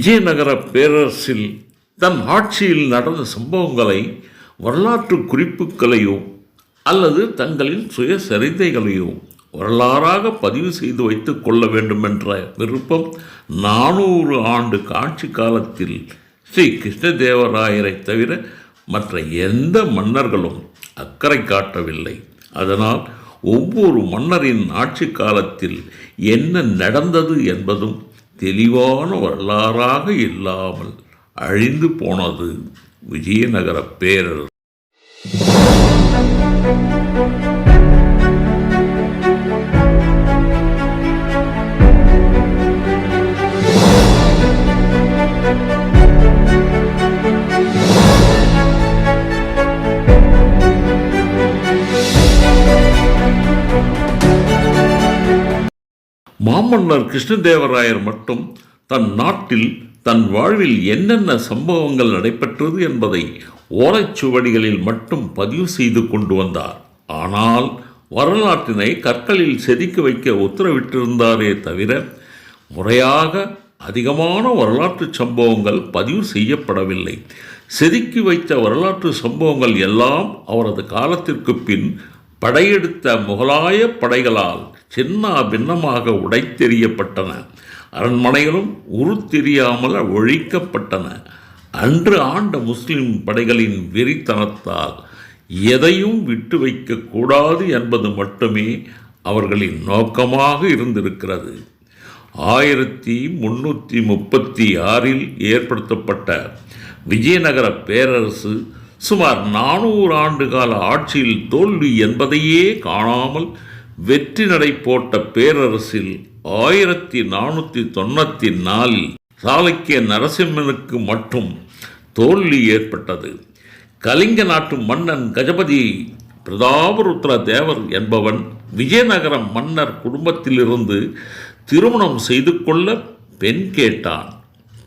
விஜயநகர பேரரசில் தன் ஆட்சியில் நடந்த சம்பவங்களை வரலாற்று குறிப்புகளையோ அல்லது தங்களின் சுயசரிதைகளையோ வரலாறாக பதிவு செய்து வைத்து கொள்ள வேண்டுமென்ற விருப்பம் நானூறு ஆண்டு காட்சி காலத்தில் ஸ்ரீ கிருஷ்ணதேவராயரை தவிர மற்ற எந்த மன்னர்களும் அக்கறை காட்டவில்லை. அதனால் ஒவ்வொரு மன்னரின் ஆட்சி காலத்தில் என்ன நடந்தது என்பதும் தெளிவான வரலாறாக இல்லாமல் அழிந்து போனது விஜயநகர பேரரசு. மாமன்னர் கிருஷ்ணதேவராயர் மட்டும் தன் நாட்டில் தன் வாழ்வில் என்னென்ன சம்பவங்கள் நடைபெற்றது என்பதை ஓலைச்சுவடிகளில் மட்டும் பதிவு செய்து கொண்டு வந்தார். ஆனால் வரலாற்றினை கற்களில் செதுக்கி வைக்க உத்தரவிட்டிருந்தாரே தவிர முறையாக அதிகமான வரலாற்று சம்பவங்கள் பதிவு செய்யப்படவில்லை. செதுக்கி வைத்த வரலாற்று சம்பவங்கள் எல்லாம் அவரது காலத்திற்கு பின் படையெடுத்த முகலாய படைகளால் சின்ன பின்னமாக உடைத்தெறியப்பட்டன. அரண்மனைகளும் உருத்தெரியாமல் ஒழிக்கப்பட்டன. அன்று ஆண்ட முஸ்லிம் படைகளின் வெறித்தனத்தால் எதையும் விட்டு வைக்கக்கூடாது என்பது மட்டுமே அவர்களின் நோக்கமாக இருந்திருக்கிறது. ஆயிரத்தி முன்னூற்றி முப்பத்தி ஆறில் ஏற்படுத்தப்பட்ட விஜயநகர பேரரசு சுமார் நானூறு ஆண்டு கால ஆட்சியில் தோல்வி என்பதையே காணாமல் வெற்றி நடை போட்ட பேரரசில் ஆயிரத்தி நானூற்றி தொண்ணூற்றி நாலில் சாளுக்கிய நரசிம்மனுக்கு மட்டும் தோல்வி ஏற்பட்டது. கலிங்க நாட்டு மன்னன் கஜபதி பிரதாபருத்ர தேவர் என்பவன் விஜயநகர மன்னர் குடும்பத்திலிருந்து திருமணம் செய்து கொள்ள பெண் கேட்டான்.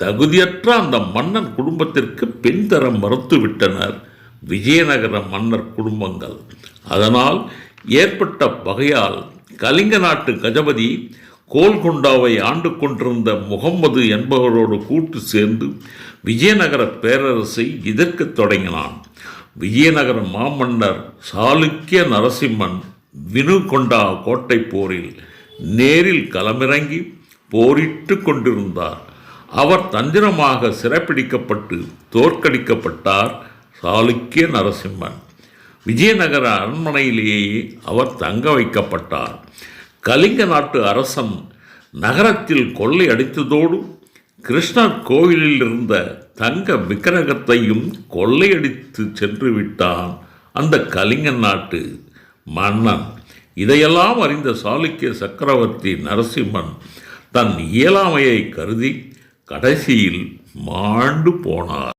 தகுதியற்ற அந்த மன்னன் குடும்பத்திற்கு பெண் தர மறுத்துவிட்டனர் விஜயநகர மன்னர் குடும்பங்கள். அதனால் ஏற்பட்ட பகையால் கலிங்க நாட்டு கஜபதி கோல்கொண்டாவை ஆண்டு கொண்டிருந்த முகம்மது என்பவரோடு கூட்டு சேர்ந்து விஜயநகர பேரரசை எதிர்க்கத் தொடங்கினான். விஜயநகர மாமன்னர் சாளுக்கிய நரசிம்மன் வினுகொண்டா கோட்டை போரில் நேரில் களமிறங்கி போரிட்டு கொண்டிருந்தார். அவர் தந்திரமாக சிறப்பிடிக்கப்பட்டு தோற்கடிக்கப்பட்டார் சாளுக்கிய நரசிம்மன். விஜயநகர அரண்மனையிலேயே அவர் தங்க வைக்கப்பட்டார். கலிங்க நாட்டு அரசன் நகரத்தில் கொள்ளை அடித்ததோடு கிருஷ்ணர் கோவிலில் இருந்த தங்க விக்கிரகத்தையும் கொள்ளையடித்து சென்று விட்டான் அந்த கலிங்க நாட்டு மன்னன். இதையெல்லாம் அறிந்த சாளுக்கிய சக்கரவர்த்தி நரசிம்மன் தன் இயலாமையை கருதி கடைசியில் மாண்டு போனார்.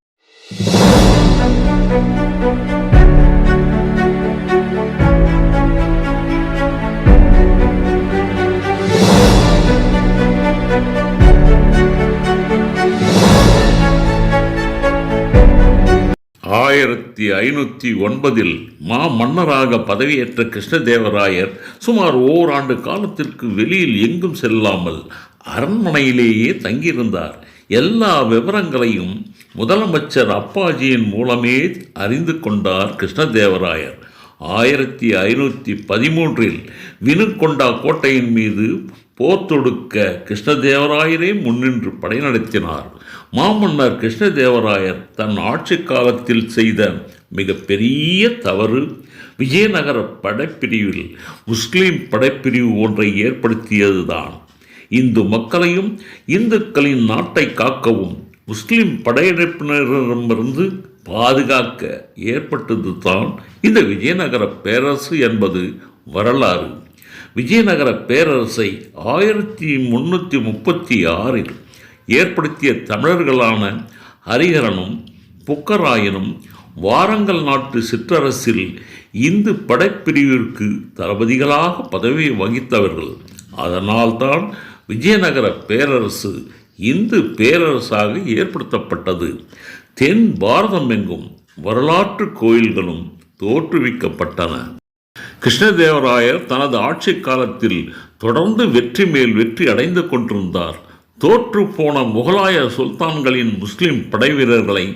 ஆயிரத்தி ஐநூற்றி ஒன்பதில் மா மன்னராக பதவியேற்ற கிருஷ்ணதேவராயர் சுமார் ஓராண்டு காலத்திற்கு வெளியில் எங்கும் செல்லாமல் அரண்மனையிலேயே தங்கியிருந்தார். எல்லா விவரங்களையும் முதலமைச்சர் அப்பாஜியின் மூலமே அறிந்து கொண்டார் கிருஷ்ணதேவராயர். ஆயிரத்தி ஐநூற்றி பதிமூன்றில் வினுகொண்டா கோட்டையின் மீது போர் தொடுக்க கிருஷ்ணதேவராயரே முன்னின்று படை நடத்தினார் மாமன்னர் கிருஷ்ணதேவராயர் தன் ஆட்சி காலத்தில் செய்த மிகப்பெரிய தவறு விஜயநகர படைப்பிரிவில் முஸ்லீம் படைப்பிரிவு ஒன்றை ஏற்படுத்தியதுதான். இந்து மக்களையும் இந்துக்களின் நாட்டை காக்கவும் முஸ்லீம் படையெடுப்பினரிடமிருந்து பாதுகாக்க ஏற்பட்டது தான் இந்த விஜயநகர பேரரசு என்பது வரலாறு. விஜயநகர பேரரசை ஆயிரத்தி முன்னூற்றி முப்பத்தி ஆறில் ஏற்படுத்திய தமிழர்களான ஹரிஹரனும் புக்கராயனும் வாரங்கல் நாட்டு சிற்றரசில் இந்து படைப்பிரிவிற்கு தளபதிகளாக பதவி வகித்தவர்கள். அதனால்தான் விஜயநகர பேரரசு இந்து பேரரசாக ஏற்படுத்தப்பட்டது. தென் பாரதம் எங்கும் வரலாற்று கோயில்களும் தோற்றுவிக்கப்பட்டன. கிருஷ்ணதேவராயர் தனது ஆட்சி காலத்தில் தொடர்ந்து வெற்றி மேல் வெற்றி அடைந்து கொண்டிருந்தார். தோற்றுப்போன முகலாய சுல்தான்களின் முஸ்லிம் படைவீரர்களை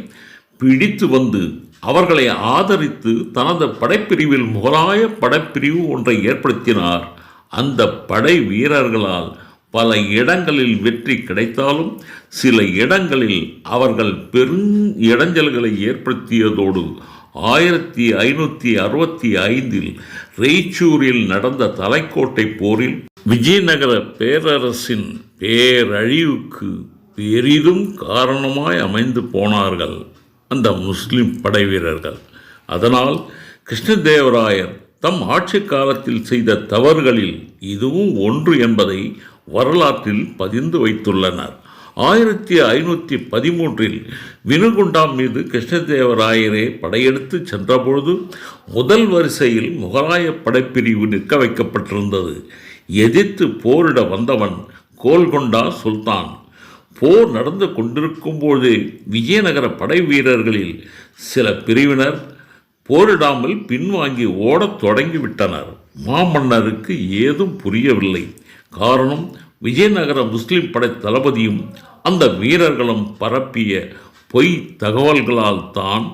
பிடித்து வந்து அவர்களை ஆதரித்து தனது படைப்பிரிவில் முகலாய படைப்பிரிவு ஒன்றை ஏற்படுத்தினார். அந்த படை வீரர்களால் பல இடங்களில் வெற்றி கிடைத்தாலும் சில இடங்களில் அவர்கள் பெரும் இடைஞ்சல்களை ஏற்படுத்தியதோடு ஆயிரத்தி ஐநூற்றி அறுபத்தி ஐந்தில் ரெய்ச்சூரில் நடந்த தலைக்கோட்டை போரில் விஜயநகர பேரரசின் பேரழிவுக்கு பெரிதும் காரணமாய் அமைந்து போனார்கள் அந்த முஸ்லிம் படை வீரர்கள். அதனால் கிருஷ்ணதேவராயர் தம் ஆட்சி காலத்தில் செய்த தவறுகளில் இதுவும் ஒன்று என்பதை வரலாற்றில் பதிந்து வைத்துள்ளனர். ஆயிரத்தி ஐநூற்றி பதிமூன்றில் வினுகுண்டாம் மீது கிருஷ்ணதேவராயரே படையெடுத்து சென்றபொழுது முதல் வரிசையில் முகலாய படைப்பிரிவு நிற்க வைக்கப்பட்டிருந்தது. எதிர்த்து போரிட வந்தவன் கோல்கொண்டா சுல்தான். போர் நடந்து கொண்டிருக்கும்போது விஜயநகர படை வீரர்களில் சில பிரிவினர் போரிடாமல் பின்வாங்கி ஓடத் தொடங்கிவிட்டனர். மாமன்னருக்கு ஏதும் புரியவில்லை. காரணம் விஜயநகர முஸ்லிம் படை தளபதியும் அந்த வீரர்களும் பரப்பிய பொய் தகவல்களால் தான்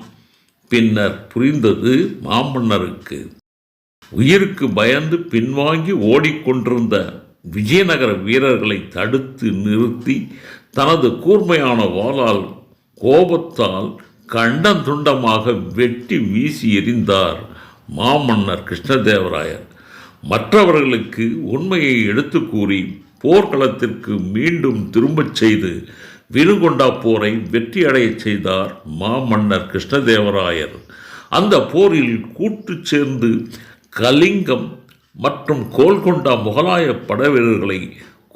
பின்னர் புரிந்தது மாமன்னருக்கு. உயிருக்கு பயந்து பின்வாங்கி ஓடிக்கொண்டிருந்த விஜயநகர வீரர்களை தடுத்து நிறுத்தி தனது கூர்மையான வாளால் கோபத்தால் கண்டந்துண்டமாக வெட்டி வீசி எறிந்தார் மாமன்னர் கிருஷ்ணதேவராயர். மற்றவர்களுக்கு உண்மையை எடுத்து கூறி போர்க்களத்திற்கு மீண்டும் திரும்பச் செய்து வினுகொண்டா போரை வெற்றியடையச் செய்தார் மாமன்னர் கிருஷ்ணதேவராயர். அந்த போரில் கூட்டு சேர்ந்து கலிங்கம் மற்றும் கோல்கொண்டா முகலாய படவீரர்களை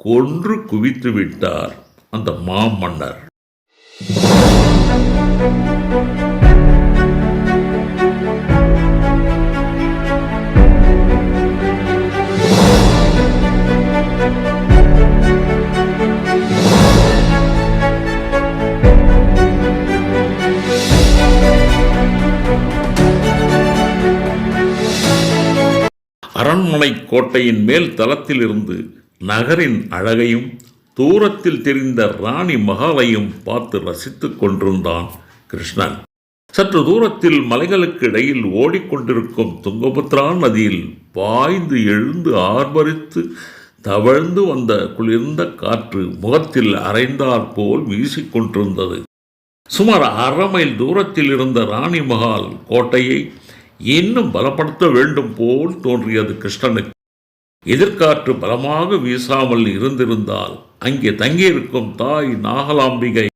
கொன்று குவித்து விட்டார் அந்த மாமன்னர். அரண்மனை கோட்டையின் மேல் தளத்திலிருந்து நகரின் அழகையும் தூரத்தில் தெரிந்த ராணி மகாலையும் பார்த்து ரசித்துக் கொண்டிருந்தான் கிருஷ்ணன். சற்று தூரத்தில் மலைகளுக்கு இடையில் ஓடிக்கொண்டிருக்கும் துங்கபத்ரா நதியில் பாய்ந்து எழுந்து ஆர்ப்பரித்து தவழ்ந்து வந்த குளிர்ந்த காற்று முகத்தில் அரைந்தாற் போல் வீசிக்கொண்டிருந்தது சுமார் அரை மைல் தூரத்தில் இருந்த ராணி மகால் கோட்டையை இன்னும் பலப்படுத்த வேண்டும் போல் தோன்றியது கிருஷ்ணனுக்கு. எதிர்காற்று பலமாக வீசாமல் இருந்திருந்தால் அங்கே தங்கியிருக்கும் தாய் நாகலாம்பிகை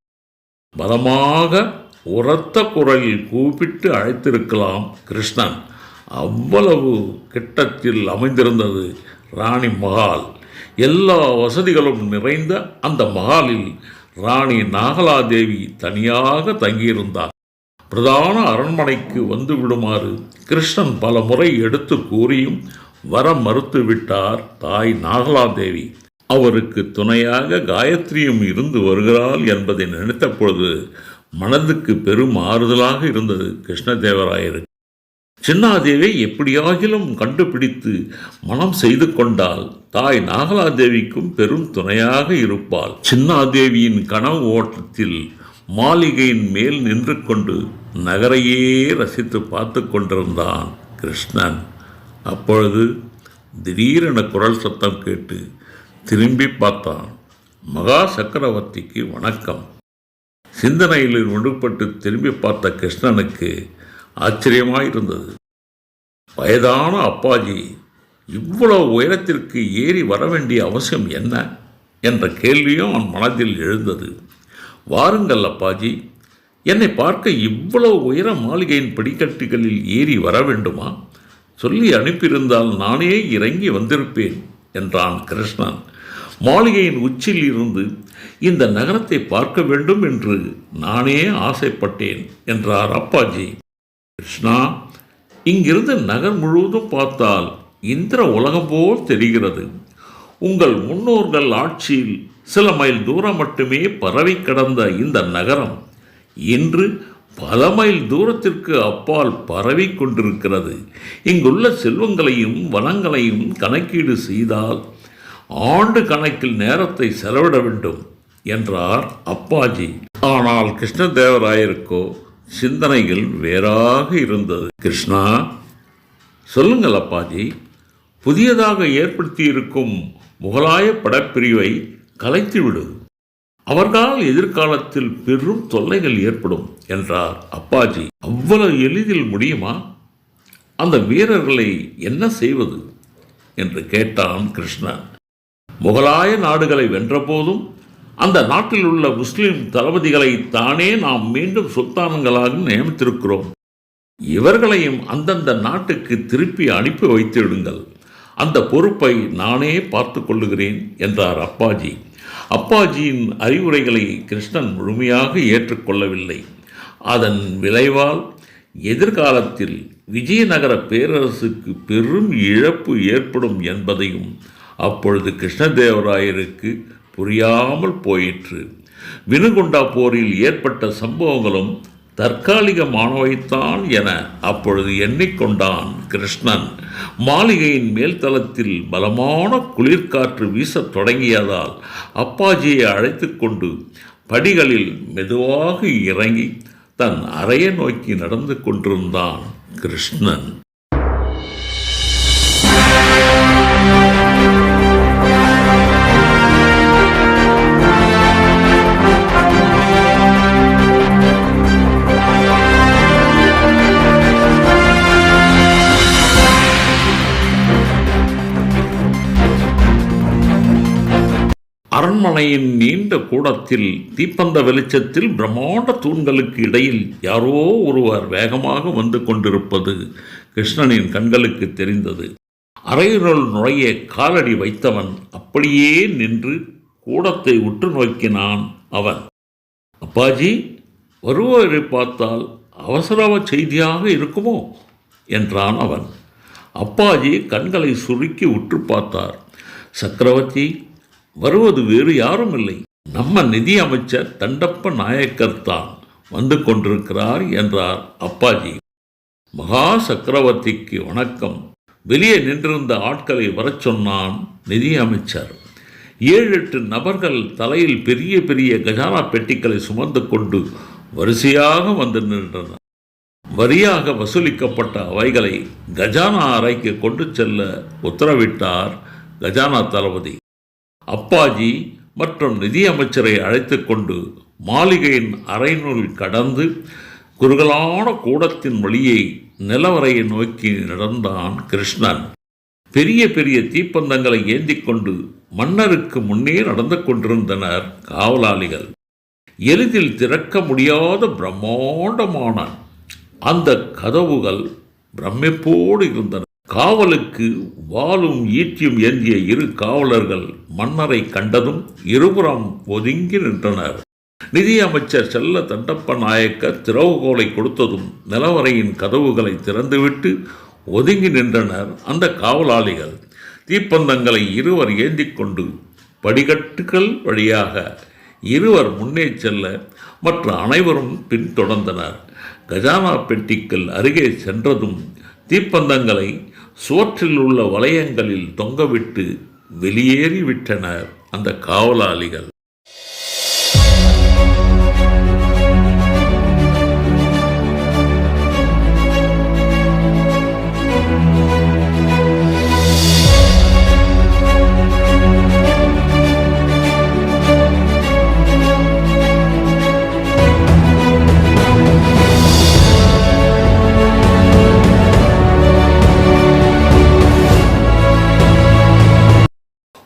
பலமாக உரத்த குரலில் கூப்பிட்டு அழைத்திருக்கலாம் கிருஷ்ணன். அவ்வளவு கிட்டத்தில் அமைந்திருந்தது ராணி மகால். எல்லா வசதிகளும் நிறைந்த அந்த மகாலில் ராணி நாகலாதேவி தனியாக தங்கியிருந்தார். பிரதான அரண்மனைக்கு வந்து விடுமாறு கிருஷ்ணன் பல முறை எடுத்து கூறியும் வர மறுத்துவிட்டார் தாய் நாகலாதேவி. அவருக்கு துணையாக காயத்ரியும் இருந்து வருகிறாள் என்பதை நினைத்த பொழுது மனதுக்கு பெரும் ஆறுதலாக இருந்தது கிருஷ்ணதேவராயருக்கு. சின்னாதேவி எப்படியாகிலும் கண்டுபிடித்து மனம் செய்து கொண்டால் தாய் நாகலாதேவிக்கும் பெரும் துணையாக இருப்பாள். சின்னாதேவியின் கனவு ஓட்டத்தில் மாளிகையின் மேல் நின்று கொண்டு நகரையே ரசித்து பார்த்து கொண்டிருந்தான் கிருஷ்ணன். அப்பொழுது திடீரென குரல் சத்தம் கேட்டு திரும்பி பார்த்தான். மகா சக்கரவர்த்திக்கு வணக்கம். சிந்தனையில் ஒன்றுபட்டு திரும்பி பார்த்த கிருஷ்ணனுக்கு ஆச்சரியமாயிருந்தது. வயதான அப்பாஜி இவ்வளவு உயரத்திற்கு ஏறி வர வேண்டிய அவசியம் என்ன? என்ற கேள்வியும் அவன் மனதில் எழுந்தது. வாருங்கள் அப்பாஜி. என்னை பார்க்க இவ்வளவு உயர மாளிகையின் படிக்கட்டுகளில் ஏறி வர வேண்டுமா? சொல்லி அனுப்பியிருந்தால் நானே இறங்கி வந்திருப்பேன் என்றான் கிருஷ்ணன். மாளிகையின் உச்சியில் இருந்து இந்த நகரத்தை பார்க்க வேண்டும் என்று நானே ஆசைப்பட்டேன் என்றார் அப்பாஜி. கிருஷ்ணா இங்கிருந்து நகர் முழுவதும் பார்த்தால் இந்திர உலகம் போல் தெரிகிறது. உங்கள் முன்னோர்கள் ஆட்சியில் சில மைல் தூரம் மட்டுமே பரவி கடந்த இந்த நகரம் இன்று பல மைல் தூரத்திற்கு அப்பால் பரவி கொண்டிருக்கிறது. இங்குள்ள செல்வங்களையும் வனங்களையும் கணக்கீடு செய்தால் ஆண்டு கணக்கில் நேரத்தை செலவிட வேண்டும் என்றார் அப்பாஜி. ஆனால் கிருஷ்ணதேவராயருக்கோ சிந்தனைகள் வேறாக இருந்தது. கிருஷ்ணா சொல்லுங்கள் அப்பாஜி புதியதாக ஏற்படுத்தியிருக்கும் முகலாய படப்பிரிவை கலைத்துவிடு. அவர்களால் எதிர்காலத்தில் பெரும் தொல்லைகள் ஏற்படும் என்றார் அப்பாஜி. அவ்வளவு எளிதில் முடியுமா? அந்த வீரர்களை என்ன செய்வது? என்று கேட்டான் கிருஷ்ணன் முகலாய நாடுகளை வென்றபோதும் அந்த நாட்டில் உள்ள முஸ்லிம் தளபதிகளை தானே நாம் மீண்டும் சுல்தானங்களாக நியமித்திருக்கிறோம். இவர்களையும் அந்தந்த நாட்டுக்கு திருப்பி அனுப்பி வைத்துவிடுங்கள் அந்த பொறுப்பை நானே பார்த்து கொள்ளுகிறேன் என்றார் அப்பாஜி. அப்பாஜியின் அறிவுரைகளை கிருஷ்ணன் முழுமையாக ஏற்றுக்கொள்ளவில்லை அதன் விளைவால் எதிர்காலத்தில் விஜயநகர பேரரசுக்கு பெரும் இழப்பு ஏற்படும் என்பதையும் அப்பொழுது கிருஷ்ணதேவராயருக்கு புரியாமல் போயிற்று. வினுகொண்டா போரில் ஏற்பட்ட சம்பவங்களும் தற்காலிகமானவைத்தான் என அப்பொழுது எண்ணிக்கொண்டான் கிருஷ்ணன். மாளிகையின் மேல்தளத்தில் பலமான குளிர்காற்று வீசத் தொடங்கியதால் அப்பாஜியை அழைத்து கொண்டு படிகளில் மெதுவாக இறங்கி தன் அறையை நோக்கி நடந்து கொண்டிருந்தான் கிருஷ்ணன். அரண்மனையின் நீண்ட கூடத்தில் தீப்பந்த வெளிச்சத்தில் பிரம்மாண்ட தூண்களுக்கு இடையில் யாரோ ஒருவர் வேகமாக வந்து கொண்டிருப்பது கிருஷ்ணனின் கண்களுக்கு தெரிந்தது. அறையினுள் நுழைய காலடி வைத்தவன் அப்படியே நின்று கூடத்தை உற்று நோக்கினான் அவன். அப்பாஜி வருவோரை பார்த்தால் அவசர செய்தியாக இருக்குமோ? என்றான் அவன். அப்பாஜி கண்களை சுருக்கி உற்று பார்த்தார். சக்கரவர்த்தி வருவது வேறு யாரும் இல்லை. நம்ம நிதி அமைச்சர் தண்டப்ப நாயக்கர் தான் வந்து கொண்டிருக்கிறார் என்றார் அப்பாஜி. மகா சக்கரவர்த்திக்கு வணக்கம். வெளியே நின்றிருந்த ஆட்களை வரச் சொன்னான் நிதி அமைச்சர். ஏழு எட்டு நபர்கள் தலையில் பெரிய பெரிய கஜானா பெட்டிகளை சுமந்து கொண்டு வரிசையாக வந்து நின்றனர். வரியாக வசூலிக்கப்பட்ட அவைகளை கஜானா அறைக்கு கொண்டு செல்ல உத்தரவிட்டார் கஜானா தளபதி. அப்பாஜி மற்றும் நிதியமைச்சரை அழைத்து கொண்டு மாளிகையின் அறைநூல் கடந்து குறுகலான கூடத்தின் வழியை நிலவரையை நோக்கி நடந்தான் கிருஷ்ணன். பெரிய பெரிய தீப்பந்தங்களை ஏந்தி கொண்டு மன்னருக்கு முன்னே நடந்து கொண்டிருந்தனர் காவலாளிகள். எளிதில் திறக்க முடியாத பிரம்மாண்டமான அந்த கதவுகள் பிரமிப்போடு இருந்தன. காவலுக்கு வாளும் ஈட்டியும் ஏந்திய இரு காவலர்கள் மன்னரை கண்டதும் இருபுறம் ஒதுங்கி நின்றனர். நிதியமைச்சர் செல்ல தண்டப்ப நாயக்க திறவுகோலை கொடுத்ததும் நிலவரையின் கதவுகளை திறந்துவிட்டு ஒதுங்கி நின்றனர் அந்த காவலாளிகள். தீப்பந்தங்களை இருவர் ஏந்தி கொண்டு படிக்கட்டுகள் வழியாக இருவர் முன்னே செல்ல மற்ற அனைவரும் பின்தொடர்ந்தனர். கஜானா பெட்டிக்கள் அருகே சென்றதும் தீப்பந்தங்களை சுவற்றில் உள்ள வளையங்களில் தொங்கவிட்டு வெளியேறிவிட்டனர் அந்த காவலாளிகள்.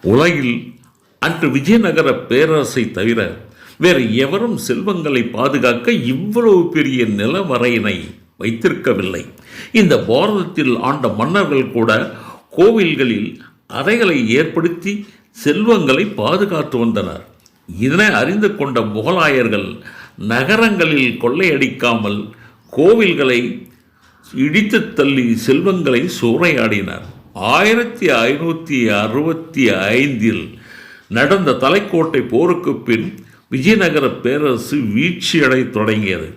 உலகில் அன்று விஜயநகர பேரரசை தவிர வேறு எவரும் செல்வங்களை பாதுகாக்க இவ்வளவு பெரிய நிலவரையினை வைத்திருக்கவில்லை. இந்த பாரதத்தில் ஆண்ட மன்னர்கள் கூட கோவில்களில் அறைகளை ஏற்படுத்தி செல்வங்களை பாதுகாத்து வந்தனர். இதனை அறிந்து கொண்ட முகலாயர்கள் நகரங்களில் கொள்ளையடிக்காமல் கோவில்களை இடித்து தள்ளி செல்வங்களை சூறையாடினர். ஆயிரத்தி ஐநூற்றி அறுபத்தி ஐந்தில் நடந்த தலைக்கோட்டை போருக்கு பின் விஜயநகர பேரரசு வீழ்ச்சியடை தொடங்கியது.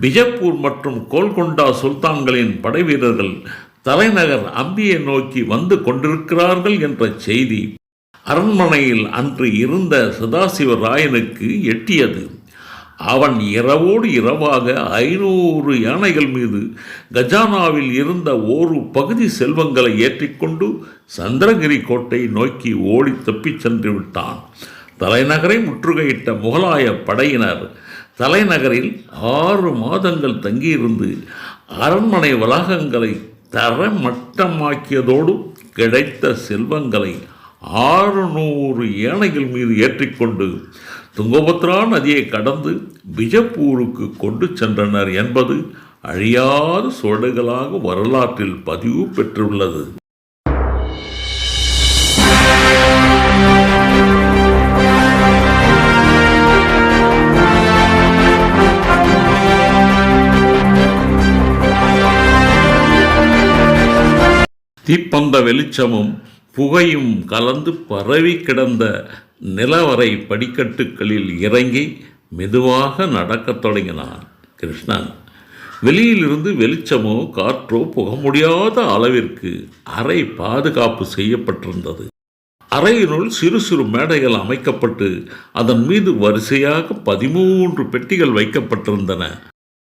பிஜப்பூர் மற்றும் கோல்கொண்டா சுல்தான்களின் படைவீரர்கள் தலைநகர் அம்பியை நோக்கி வந்து கொண்டிருக்கிறார்கள் என்ற செய்தி அரண்மனையில் அன்று இருந்த சதாசிவ ராயனுக்கு எட்டியது. அவன் இரவோடு இரவாக ஐநூறு யானைகள் மீது கஜானாவில் இருந்த ஒரு பகுதி செல்வங்களை ஏற்றிக்கொண்டு சந்திரகிரி கோட்டை நோக்கி ஓடி தப்பிச் சென்று விட்டான். தலைநகரை முற்றுகையிட்ட முகலாய படையினர் தலைநகரில் ஆறு மாதங்கள் தங்கியிருந்து அரண்மனை வளாகங்களை தரமட்டமாக்கியதோடு கிடைத்த செல்வங்களை ஆறுநூறு யானைகள் மீது ஏற்றிக்கொண்டு துங்கபத்ரா நதியை கடந்து பிஜப்பூருக்கு கொண்டு சென்றனர் என்பது அழியாத சுவடுகளாக வரலாற்றில் பதிவு பெற்றுள்ளது. தீப்பந்த வெளிச்சமும் புகையும் கலந்து பரவி கிடந்த நிலவரை படிக்கட்டுகளில் இறங்கி மெதுவாக நடக்கத் தொடங்கினான் கிருஷ்ணன். வெளியிலிருந்து வெளிச்சமோ காற்றோ புக முடியாத அளவிற்கு அறை பாதுகாப்பு செய்யப்பட்டிருந்தது. அறையினுள் சிறு சிறு மேடைகள் அமைக்கப்பட்டு அதன் மீது வரிசையாக பதிமூன்று பெட்டிகள் வைக்கப்பட்டிருந்தன.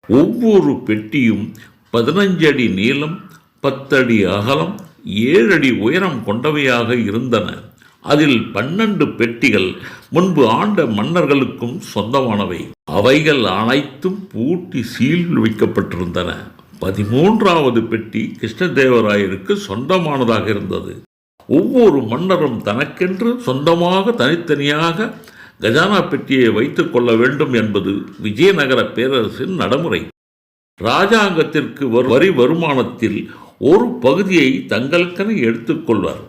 ஒவ்வொரு பெட்டியும் பதினஞ்சு அடி நீளம் பத்தடி அகலம் ஏழடி உயரம் கொண்டவையாக இருந்தன. அதில் பன்னெண்டு பெட்டிகள் முன்பு ஆண்ட மன்னர்களுக்கும் சொந்தமானவை. அவைகள் அனைத்தும் பூட்டி சீல் வைக்கப்பட்டிருந்தன. பதிமூன்றாவது பெட்டி கிருஷ்ணதேவராயருக்கு சொந்தமானதாக இருந்தது. ஒவ்வொரு மன்னரும் தனக்கென்று சொந்தமாக தனித்தனியாக கஜானா பெட்டியை வைத்துக் கொள்ள வேண்டும் என்பது விஜயநகர பேரரசின் நடைமுறை. ராஜாங்கத்திற்கு வரி வருமானத்தில் ஒரு பகுதியை தங்களுக்கென எடுத்துக்கொள்வார்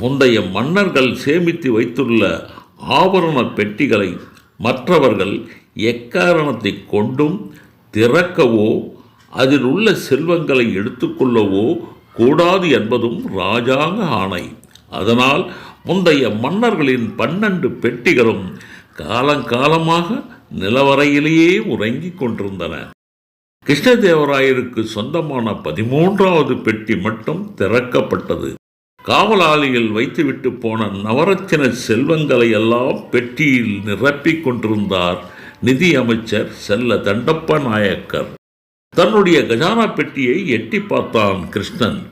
முந்தைய மன்னர்கள் சேமித்து வைத்துள்ள ஆபரண பெட்டிகளை மற்றவர்கள் எக்காரணத்தை கொண்டும் திறக்கவோ அதில் உள்ள செல்வங்களை எடுத்துக்கொள்ளவோ கூடாது என்பதும் ராஜாங்க ஆணை. அதனால் முந்தைய மன்னர்களின் பன்னெண்டு பெட்டிகளும் காலங்காலமாக நிலவரையிலேயே உறங்கிக் கொண்டிருந்தன. கிருஷ்ணதேவராயருக்கு சொந்தமான பதிமூன்றாவது பெட்டி மட்டும் திறக்கப்பட்டது. காவலாளிகள் வைத்துவிட்டு போன நவரத்தின செல்வங்களை எல்லாம் பெட்டியில் நிரப்பிக் கொண்டிருந்தார் நிதி அமைச்சர் செல்ல தண்டப்ப நாயக்கர். தன்னுடைய கஜானா பெட்டியை எட்டி பார்த்தான் கிருஷ்ணன்.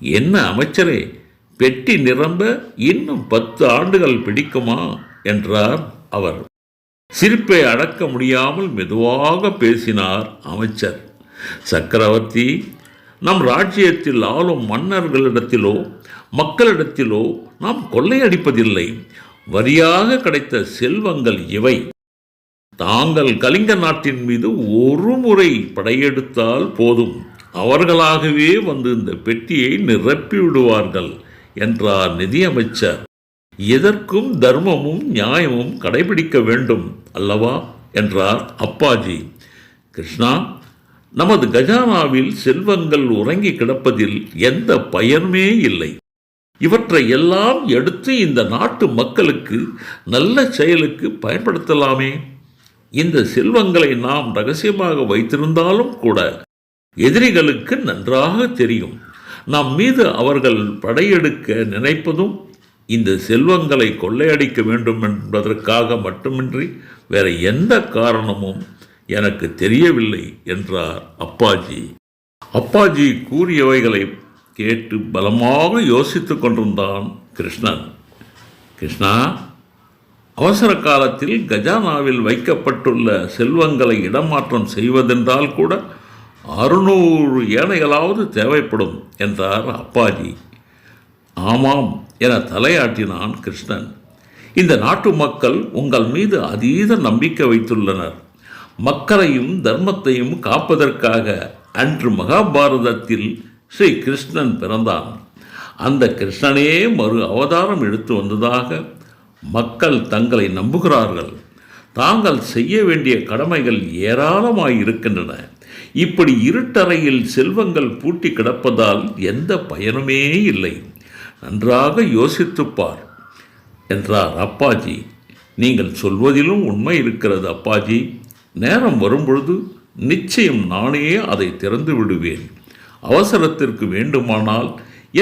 என்ன அமைச்சரே பெட்டி நிரம்ப இன்னும் பத்து ஆண்டுகள் பிடிக்குமா? என்றார் அவர். சிரிப்பை அடக்க முடியாமல் மெதுவாக பேசினார் அமைச்சர். சக்கரவர்த்தி நம் ராஜ்யத்தில் ஆளும் மன்னர்களிடத்திலோ மக்களிடத்திலோ நாம் கொள்ளையடிப்பதில்லை. வரியாக கிடைத்த செல்வங்கள் இவை. தாங்கள் கலிங்க நாட்டின் மீது ஒரு முறை படையெடுத்தால் போதும். அவர்களாகவே வந்து இந்த பெட்டியை நிரப்பிவிடுவார்கள் என்றார் நிதியமைச்சர். எதற்கும் தர்மமும் நியாயமும் கடைபிடிக்க வேண்டும் அல்லவா என்றார் அப்பாஜி. கிருஷ்ணா நமது கஜானாவில் செல்வங்கள் உறங்கி கிடப்பதில் எந்த பயனுமே இல்லை. இவற்றை எல்லாம் எடுத்து இந்த நாட்டு மக்களுக்கு நல்ல செயலுக்கு பயன்படுத்தலாமே. இந்த செல்வங்களை நாம் ரகசியமாக வைத்திருந்தாலும் கூட எதிரிகளுக்கு நன்றாக தெரியும். நம் மீது அவர்கள் படையெடுக்க நினைப்பதும் இந்த செல்வங்களை கொள்ளையடிக்க வேண்டும் என்பதற்காக மட்டுமின்றி வேற எந்த காரணமும் எனக்கு தெரியவில்லை என்றார் அப்பாஜி. அப்பாஜி கூறியவைகளை கேட்டு பலமாக யோசித்து கொண்டிருந்தான் கிருஷ்ணன் கிருஷ்ணா அவசர காலத்தில் கஜானாவில் வைக்கப்பட்டுள்ள செல்வங்களை இடமாற்றம் செய்வதென்றால் கூட அறுநூறு ஏனைகளாவது தேவைப்படும் என்றார் அப்பாஜி. ஆமாம் என தலையாட்டினான் கிருஷ்ணன். இந்த நாட்டு மக்கள் உங்கள் மீது அதீத நம்பிக்கை வைத்துள்ளனர். மக்களையும் தர்மத்தையும் காப்பதற்காக அன்று மகாபாரதத்தில் ஸ்ரீ கிருஷ்ணன் பிறந்தான். அந்த கிருஷ்ணனே மறு அவதாரம் எடுத்து வந்ததாக மக்கள் தங்களை நம்புகிறார்கள். தாங்கள் செய்ய வேண்டிய கடமைகள் ஏராளமாய் இருக்கின்றன. இப்படி இருட்டறையில் செல்வங்கள் பூட்டி கிடப்பதால் எந்த பயனுமே இல்லை. நன்றாக யோசித்துப் பார் என்றார் அப்பாஜி. நீங்கள் சொல்வதிலும் உண்மை இருக்கிறது அப்பாஜி. நேரம் வரும்பொழுது நிச்சயம் நானே அதை திறந்து விடுவேன். அவசரத்திற்கு வேண்டுமானால்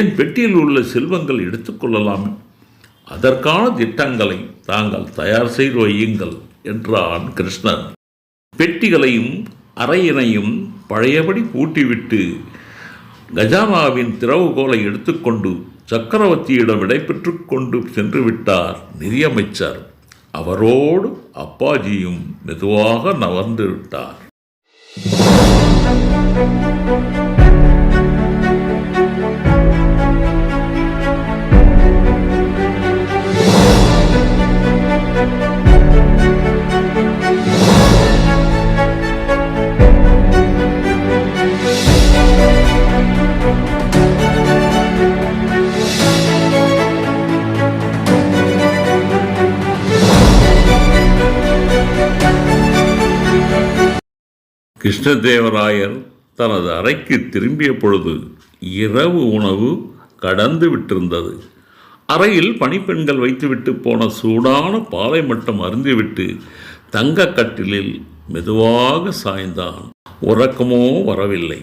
என் பெட்டியில் உள்ள செல்வங்கள் எடுத்துக்கொள்ளலாம் அதற்கான திட்டங்களை தாங்கள் தயார் செய்து வையுங்கள் என்றான் கிருஷ்ணன். பெட்டிகளையும் அறையினையும் பழையபடி பூட்டிவிட்டு கஜானாவின் திறவுகோலை எடுத்துக்கொண்டு சக்கரவர்த்தியிடம் விடைபெற்று கொண்டு சென்று விட்டார் நிதியமைச்சர். அவரோடு அப்பாஜியும் மெதுவாக நகர்ந்து விட்டார். கிருஷ்ணதேவராயர் தனது அறைக்கு திரும்பிய பொழுது இரவு உணவு கடந்து விட்டிருந்தது. அறையில் பணிப்பெண்கள் வைத்துவிட்டு போன சூடான பாலை மட்டும் அருந்திவிட்டு தங்க கட்டிலில் மெதுவாக சாய்ந்தான். உறக்கமோ வரவில்லை.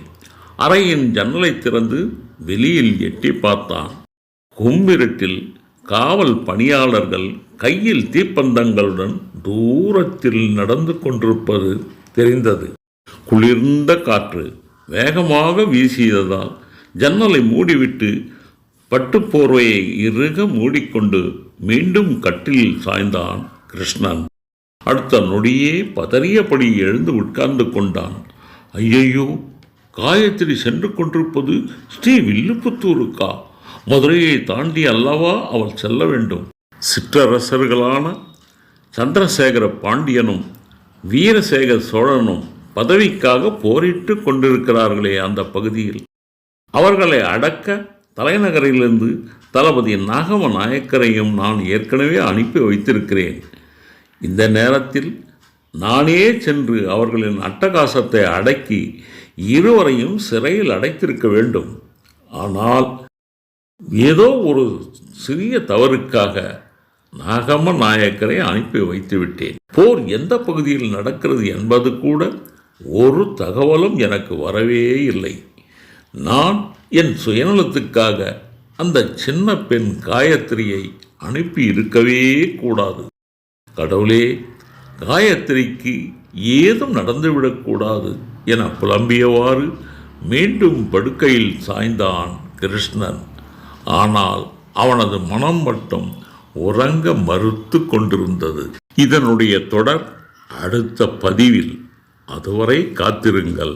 அறையின் ஜன்னலை திறந்து வெளியில் எட்டி பார்த்தான். கும்மிருட்டில் காவல் பணியாளர்கள் கையில் தீப்பந்தங்களுடன் தூரத்தில் நடந்து கொண்டிருப்பது தெரிந்தது. குளிர்ந்த காற்று. வேகமாக வீசியதால் ஜன்னலை மூடிவிட்டு பட்டுப்போர்வையை இறுக மூடிக்கொண்டு மீண்டும் கட்டிலில் சாய்ந்தான் கிருஷ்ணன். அடுத்த நொடியே பதறியபடி எழுந்து உட்கார்ந்து கொண்டான். ஐயையோ காயத்ரி சென்று கொண்டிருப்பது ஸ்ரீ வில்லுப்புத்தூருக்கா மதுரையை தாண்டி அல்லவா அவள் செல்ல வேண்டும்? சிற்றரசர்களான சந்திரசேகர பாண்டியனும் வீரசேகர சோழனும் பதவிக்காக போரிட்டு கொண்டிருக்கிறார்களே அந்த பகுதியில். அவர்களை அடக்க தலைநகரிலிருந்து தளபதி நாகம நாயக்கரையும் நான் ஏற்கனவே அனுப்பி வைத்திருக்கிறேன். இந்த நேரத்தில் நானே சென்று அவர்களின் அட்டகாசத்தை அடக்கி இருவரையும் சிறையில் அடைத்திருக்க வேண்டும். ஆனால் ஏதோ ஒரு சிறிய தவறுக்காக நாகம நாயக்கரை அனுப்பி வைத்துவிட்டேன். போர் எந்த பகுதியில் நடக்கிறது என்பது கூட ஒரு தகவலும் எனக்கு வரவே இல்லை. நான் என் சுயநலத்துக்காக அந்த சின்ன பெண் காயத்ரியை அனுப்பி இருக்கவே கூடாது. கடவுளே காயத்ரிக்கு ஏதும் நடந்துவிடக்கூடாது என புலம்பியவாறு மீண்டும் படுக்கையில் சாய்ந்தான் கிருஷ்ணன். ஆனால் அவனது மனம் மட்டும் உறங்க மறுத்து கொண்டிருந்தது. இதனுடைய தொடர் அடுத்த பதிவில். அதுவரை காத்திருங்கள்.